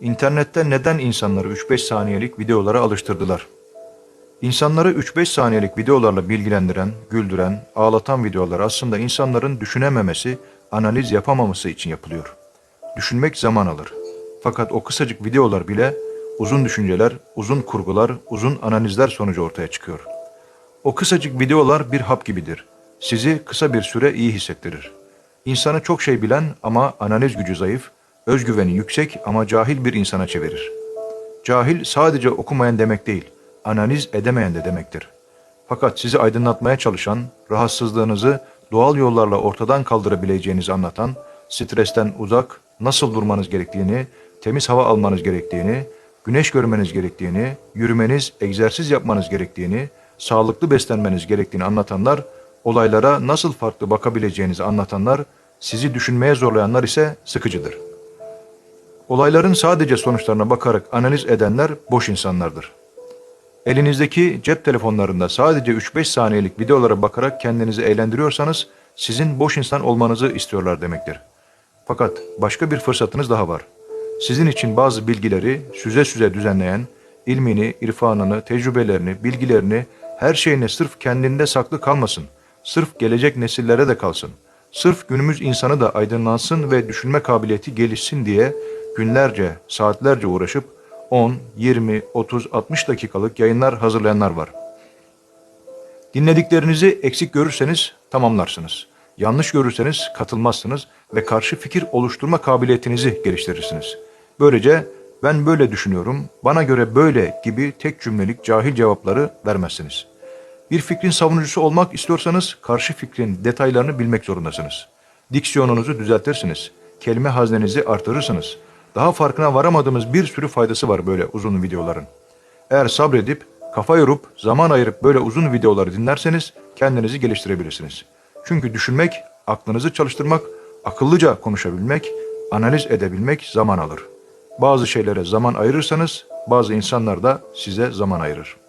İnternette neden insanları 3-5 saniyelik videolara alıştırdılar? İnsanları 3-5 saniyelik videolarla bilgilendiren, güldüren, ağlatan videolar aslında insanların düşünememesi, analiz yapamaması için yapılıyor. Düşünmek zaman alır. Fakat o kısacık videolar bile uzun düşünceler, uzun kurgular, uzun analizler sonucu ortaya çıkıyor. O kısacık videolar bir hap gibidir. Sizi kısa bir süre iyi hissettirir. İnsanı çok şey bilen ama analiz gücü zayıf, özgüveni yüksek ama cahil bir insana çevirir. Cahil sadece okumayan demek değil, analiz edemeyen de demektir. Fakat sizi aydınlatmaya çalışan, rahatsızlığınızı doğal yollarla ortadan kaldırabileceğinizi anlatan, stresten uzak, nasıl durmanız gerektiğini, temiz hava almanız gerektiğini, güneş görmeniz gerektiğini, yürümeniz, egzersiz yapmanız gerektiğini, sağlıklı beslenmeniz gerektiğini anlatanlar, olaylara nasıl farklı bakabileceğinizi anlatanlar, sizi düşünmeye zorlayanlar ise sıkıcıdır. Olayların sadece sonuçlarına bakarak analiz edenler boş insanlardır. Elinizdeki cep telefonlarında sadece 3-5 saniyelik videolara bakarak kendinizi eğlendiriyorsanız sizin boş insan olmanızı istiyorlar demektir. Fakat başka bir fırsatınız daha var. Sizin için bazı bilgileri süze süze düzenleyen, ilmini, irfanını, tecrübelerini, bilgilerini, her şeyini sırf kendinde saklı kalmasın, sırf gelecek nesillere de kalsın, sırf günümüz insanı da aydınlansın ve düşünme kabiliyeti gelişsin diye günlerce, saatlerce uğraşıp 10, 20, 30, 60 dakikalık yayınlar hazırlayanlar var. Dinlediklerinizi eksik görürseniz tamamlarsınız. Yanlış görürseniz katılmazsınız ve karşı fikir oluşturma kabiliyetinizi geliştirirsiniz. Böylece ben böyle düşünüyorum, bana göre böyle gibi tek cümlelik cahil cevapları vermezsiniz. Bir fikrin savunucusu olmak istiyorsanız karşı fikrin detaylarını bilmek zorundasınız. Diksiyonunuzu düzeltirsiniz. Kelime haznenizi artırırsınız. Daha farkına varamadığımız bir sürü faydası var böyle uzun videoların. Eğer sabredip, kafa yorup, zaman ayırıp böyle uzun videoları dinlerseniz kendinizi geliştirebilirsiniz. Çünkü düşünmek, aklınızı çalıştırmak, akıllıca konuşabilmek, analiz edebilmek zaman alır. Bazı şeylere zaman ayırırsanız bazı insanlar da size zaman ayırır.